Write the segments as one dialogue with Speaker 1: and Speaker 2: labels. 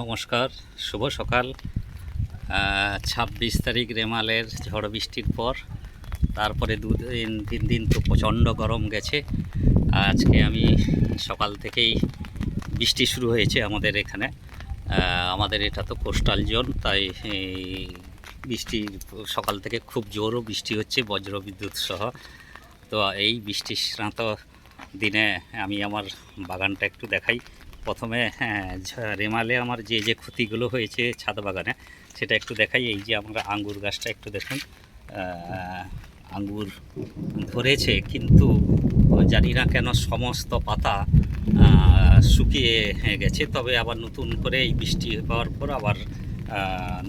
Speaker 1: নমস্কার, শুভ সকাল। ছাব্বিশ তারিখ রেমালের ঝড় বৃষ্টির পর, তারপরে দু দিন তিন দিন তো প্রচণ্ড গরম গেছে। আজকে আমি সকাল থেকেই বৃষ্টি শুরু হয়েছে আমাদের এখানে। আমাদের এটা তো কোস্টাল জোন, তাই বৃষ্টি সকাল থেকে খুব জোরও বৃষ্টি হচ্ছে বজ্র বিদ্যুৎ সহ। তো এই বৃষ্টির স্নাত দিনে আমি আমার বাগানটা একটু দেখাই। প্রথমে হ্যাঁ রেমালে আমার যে যে ক্ষতিগুলো হয়েছে ছাদ বাগানে, সেটা একটু দেখাই। এই যে আমরা আঙ্গুর গাছটা একটু দেখুন আঙ্গুর ধরেছে, কিন্তু জানি না কেন সমস্ত পাতা শুকিয়ে গেছে। তবে আবার নতুন করে এই বৃষ্টি পাওয়ার পর আবার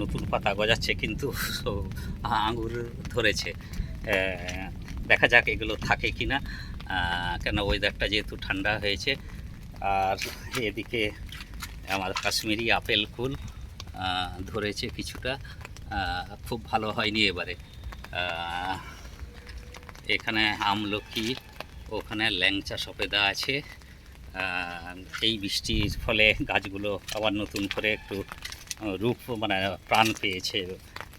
Speaker 1: নতুন পাতা গজাচ্ছে, কিন্তু আঙ্গুর ধরেছে। দেখা যাক এগুলো থাকে কি না কেন ওয়েদারটা যেহেতু ঠান্ডা হয়েছে আর এদিকে আমার কাশ্মীরি আপেল ফুল ধরেছে কিছুটা। খুব ভালো হয়নি এবারে। এখানে আমলকি, ওখানে ল্যাংচা সফেদা আছে। এই বৃষ্টির ফলে গাছগুলো আবার নতুন করে একটু রূপ মানে প্রাণ পেয়েছে।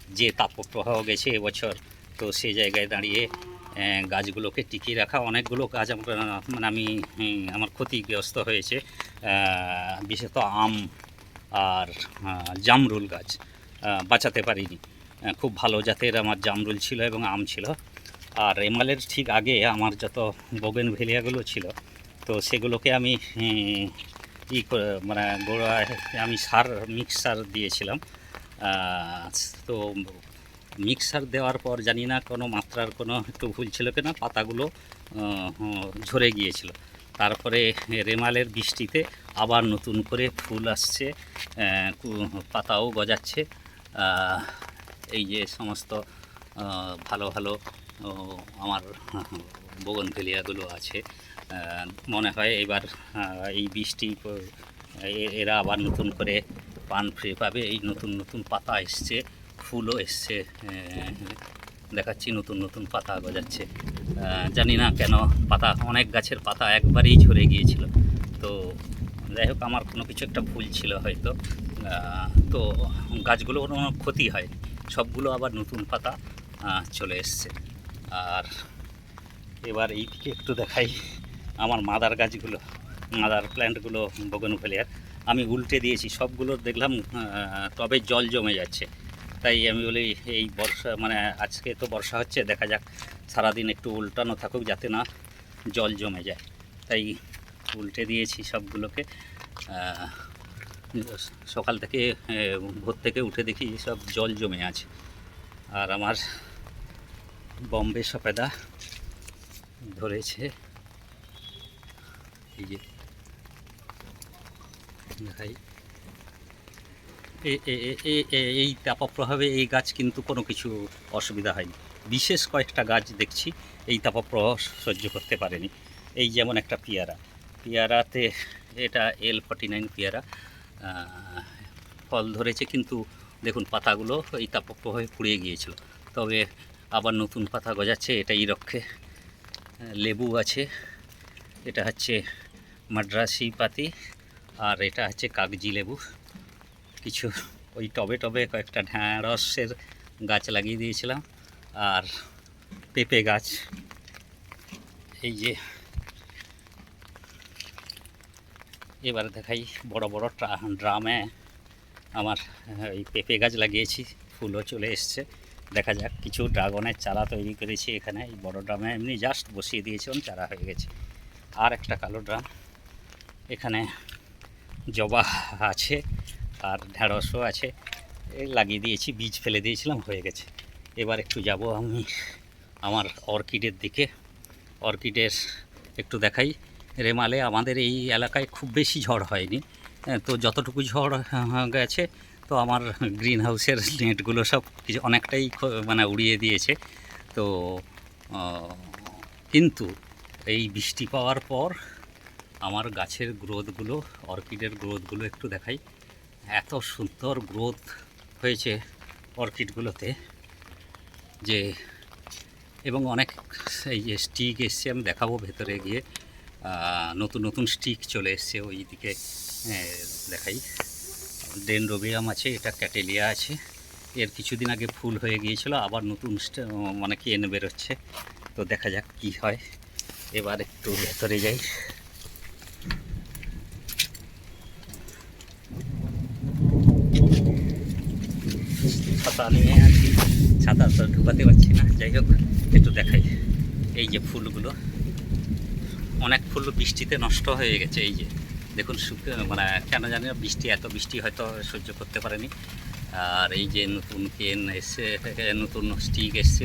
Speaker 1: যে তাপপ্রবাহ গেছে এবছর, তো সেই জায়গায় দাঁড়িয়ে গাছগুলোকে টিকিয়ে রাখা। অনেকগুলো গাছ আমরা মানে আমি আমার ক্ষতিগ্রস্ত হয়েছে। বিশেষত আম আর জামরুল গাছ বাঁচাতে পারিনি। খুব ভালো জাতের আমার জামরুল ছিল এবং আম ছিল। আর এমালের ঠিক আগে আমার যত বগেন ভেলিয়াগুলো ছিল, তো সেগুলোকে আমি ই মানে গোড়ায় আমি সার, মিক্সার দিয়েছিলাম। তো মিক্সার দেওয়ার পর জানি না কোনো মাত্রার কোনো একটু ভুল ছিল কিনা, পাতাগুলো ঝরে গিয়েছিল। তারপরে রেমালের বৃষ্টিতে আবার নতুন করে ফুল আসছে পাতাও গজাচ্ছে। এই যে সমস্ত ভালো ভালো আমার বগনভেলিয়াগুলো আছে। মনে হয় এবার এই বৃষ্টি এরা আবার নতুন করে পান ফ্রি পাবে, এই নতুন নতুন পাতা এসছে। ফুলও এসছে দেখাচ্ছি নতুন নতুন পাতা গজাচ্ছে। জানি না কেন পাতা, অনেক গাছের পাতা একবারেই ঝরে গিয়েছিল। তো যাই হোক, আমার কোনো কিছু একটা ভুল ছিল হয়তো। তো গাছগুলো কোনো ক্ষতি হয়, সবগুলো আবার নতুন পাতা চলে এসছে। আর এবার এই দিকে একটু দেখাই আমার মাদার গাছগুলো, মাদার প্ল্যান্টগুলো বগনভেলিয়ার। আমি উল্টে দিয়েছি, সবগুলো দেখলাম টবে জল জমে যাচ্ছে। তাই আমি বলি, এই বর্ষা মানে আজকে তো বর্ষা হচ্ছে, দেখা যাক সারাদিন একটু উল্টানো থাকুক যাতে না জল জমে যায়। তাই উল্টে দিয়েছি সবগুলোকে। সকাল থেকে ভোর থেকে উঠে দেখি সব জল জমে আছে। আর আমার বম্বে সপেদা ধরেছে। এই যে, দেখাই। এই তাপপ্রভাবে এই গাছ কিন্তু কোনো কিছু অসুবিধা হয়নি। বিশেষ কয়েকটা গাছ দেখছি, এই তাপপ্রবাহ সহ্য করতে পারেনি। এই যেমন একটা পেয়ারা, পেয়ারাতে এটা এল ফর্টি নাইন পেয়ারা ফল ধরেছে কিন্তু দেখুন পাতাগুলো এই তাপপ্রবাহে পুড়িয়ে গিয়েছিল। তবে আবার নতুন পাতা গজাচ্ছে, এটাই রক্ষে লেবু আছে, এটা হচ্ছে মাদ্রাসি পাতি আর এটা হচ্ছে কাগজি লেবু। কিছু ওই টবে টবে কয়েকটা ঢ্যাঁড়সের গাছ লাগিয়ে দিয়েছিলাম আর পেঁপে গাছ। এই যে এবার দেখাই বড় বড় ড্রামে আমার আহ, এই পেঁপে গাছ লাগিয়েছি ফুলও চলে এসছে। দেখা যাক কিছু ড্রাগনের চারা তৈরি করেছি এখানে। এই বড় ড্রামে এমনি জাস্ট বসিয়ে দিয়েছিলাম চারা হয়ে গেছে। আর একটা কালো ড্রাম। এখানে জবা আছে। আর ঢ্যাঁড়সও আছে। লাগিয়ে দিয়েছি বীজ ফেলে দিয়েছিলাম হয়ে গেছে। এবার একটু যাব আমি আমার অর্কিডের দিকে। অর্কিডের একটু দেখাই। রেমালে আমাদের এই এলাকায় খুব বেশি ঝড় হয়নি। হ্যাঁ, তো যতটুকু ঝড় গেছে তো আমার গ্রিন হাউসের নেটগুলো সব কিছু অনেকটাই মানে উড়িয়ে দিয়েছে। তো কিন্তু এই বৃষ্টি পাওয়ার পর আমার গাছের গ্রোথগুলো অর্কিডের গ্রোথগুলো একটু দেখাই। এত সুন্দর গ্রোথ হয়েছে অর্কিডগুলোতে যে, এবং অনেক এই যে স্টিক এসছে, আমি দেখাবো ভেতরে গিয়ে। নতুন নতুন স্টিক চলে এসছে ওই দিকে দেখাই। ডেনড্রোবিয়াম আছে, এটা ক্যাটেলিয়া আছে। এর কিছুদিন আগে ফুল হয়ে গিয়েছিল, আবার নতুন মানে এনে বেরোচ্ছে। তো দেখা যাক কি হয়। এবার একটু ভেতরে যাই। ছাতা নিয়ে আর কি ছাতা ঢুকাতে পারছি না। যাই হোক, একটু দেখাই। এই যে ফুলগুলো, অনেক ফুল বৃষ্টিতে নষ্ট হয়ে গেছে। এই যে, দেখুন মানে কেন জানি না, বৃষ্টি, এত বৃষ্টি হয়তো সহ্য করতে পারেনি। আর এই যে নতুন কেন এসছে নতুন স্টিক এসছে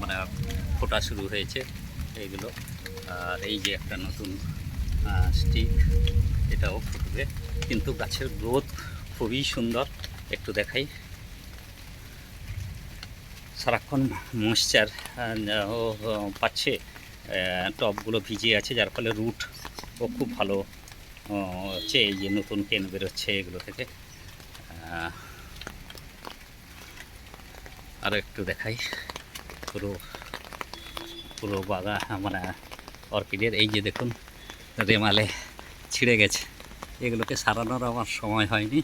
Speaker 1: মানে ফোটা শুরু হয়েছে এইগুলো। আর এই যে একটা নতুন স্টিক, এটাও ফুটবে। কিন্তু গাছের গ্রোথ খুবই সুন্দর। একটু দেখাই। সারাক্ষণ ময়েশ্চার ও পাচ্ছে আহ, টবগুলো ভিজে আছে যার ফলে রুট ও খুব ভালো হচ্ছে এই যে নতুন কেন বেরোচ্ছে এগুলো থেকে। আরও একটু দেখাই। পুরো পুরো বাগা মানে অর্কিডের এই যে দেখুন রেমালে ছিঁড়ে গেছে। এগুলোকে সারানোর আমার সময় হয়নি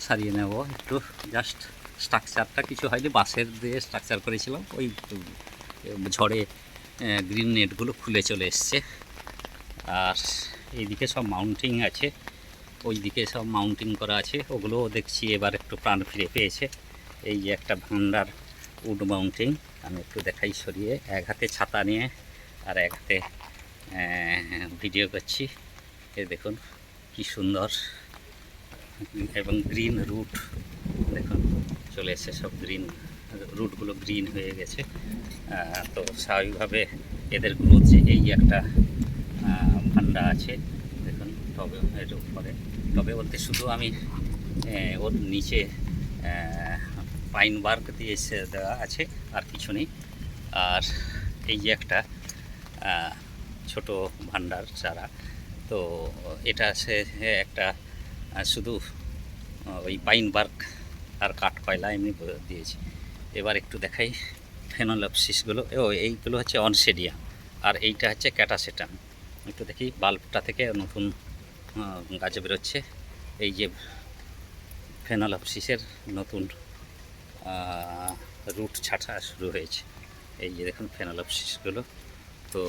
Speaker 1: সারিয়ে নেব একটু জাস্ট স্ট্রাকচারটা কিছু হয়নি, বাঁশের দিয়ে স্ট্রাকচার করেছিলাম। ওই ঝড়ে গ্রিন নেটগুলো খুলে চলে এসছে। আর এইদিকে সব মাউন্টিং আছে। ওই দিকে সব মাউন্টিং করা আছে। ওগুলোও দেখছি এবার একটু প্রাণ ফিরে পেয়েছে। এই যে একটা ভান্ডার উড মাউন্টিং আমি একটু দেখাই সরিয়ে। এক হাতে ছাতা নিয়ে আর এক হাতে ভিডিও করছি। এ দেখুন, কি সুন্দর। এবং গ্রিন রুট দেখুন। চলে এসছে, সব গ্রিন রুটগুলো গ্রিন হয়ে গেছে। তো স্বাভাবিকভাবে এদের গ্রোথ যে এই একটা ভান্ডা আছে, দেখুন, তবে এর উপরে। তবে বলতে শুধু আমি ওর নিচে পাইন বার্ক দিয়ে এসে দেওয়া আছে, আর কিছু নেই। আর এই যে একটা ছোট ভান্ডার চারা, তো এটা সে একটা শুধু, ওই পাইন বার্ক আর কাঠ, কয়লা এমনি দিয়েছি। এবার একটু দেখাই ফেনোলপসিসগুলো। ও, এইগুলো হচ্ছে অনসেডিয়া, আর এইটা হচ্ছে ক্যাটাসেটাম। একটু দেখি, বাল্বটা থেকে নতুন গাছে বেরোচ্ছে। এই যে ফেনোলপসিসের নতুন রুট ছাটা শুরু হয়েছে। এই যে দেখুন ফেনোলপসিসগুলো। তো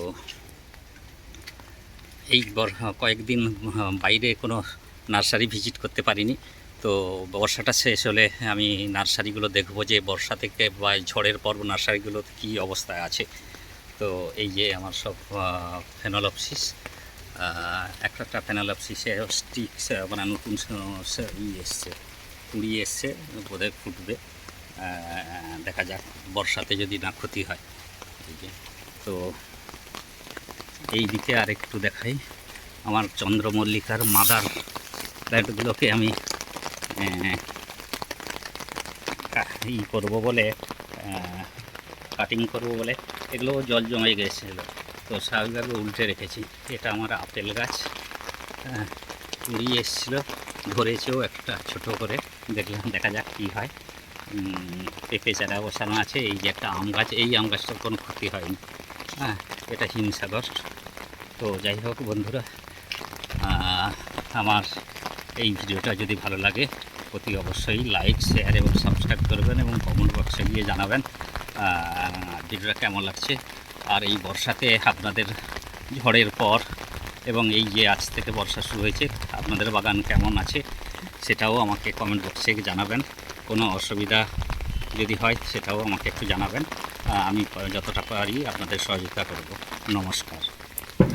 Speaker 1: এই কয়েকদিন বাইরে কোনো নার্সারি ভিজিট করতে পারিনি। তো বর্ষাটা শেষ হলে আমি নার্সারিগুলো দেখব যে বর্ষা থেকে বা ঝড়ের পর নার্সারিগুলো কী অবস্থায় আছে। তো এই যে আমার সব ফেনোলপসিস একটা একটা ফেনোলপসিসে স্টিক মানে নতুন ই এসছে, কুড়ি এসছে, বোধহয় ফুটবে। দেখা যাক, বর্ষাতে যদি না ক্ষতি হয়। তো এই দিকে আর একটু দেখাই। আমার চন্দ্রমল্লিকার মাদার প্ল্যান্টগুলোকে আমি ই করব বলে কাটিং করব বলে, এগুলো জল জমে গেছিল তো স্বাভাবিকভাবে উল্টে রেখেছি। এটা আমার আপেল গাছ। কুড়ি এসেছিল, ধরেছেও একটা ছোট করে। দেখলাম, দেখা যাক কী হয়। পেঁপে চারা বসানো আছে, এই যে একটা আম গাছ, এই আম গাছটার কোনো ক্ষতি হয়নি। হ্যাঁ এটা হিমসাগর। তো যাই হোক বন্ধুরা আমার এই ভিডিওটা যদি ভালো লাগে অতি অবশ্যই লাইক শেয়ার এবং সাবস্ক্রাইব করবেন এবং কমেন্ট বক্সে গিয়ে জানাবেন ভিডিওটা কেমন লাগছে। আর এই বর্ষাতে আপনাদের ঝড়ের পর এবং এই যে আজ থেকে বর্ষা শুরু হয়েছে, আপনাদের বাগান কেমন আছে সেটাও আমাকে কমেন্ট বক্সে জানাবেন। কোনো অসুবিধা যদি হয় সেটাও আমাকে একটু জানাবেন। আমি যতটা পারি আপনাদের সহযোগিতা করব। নমস্কার।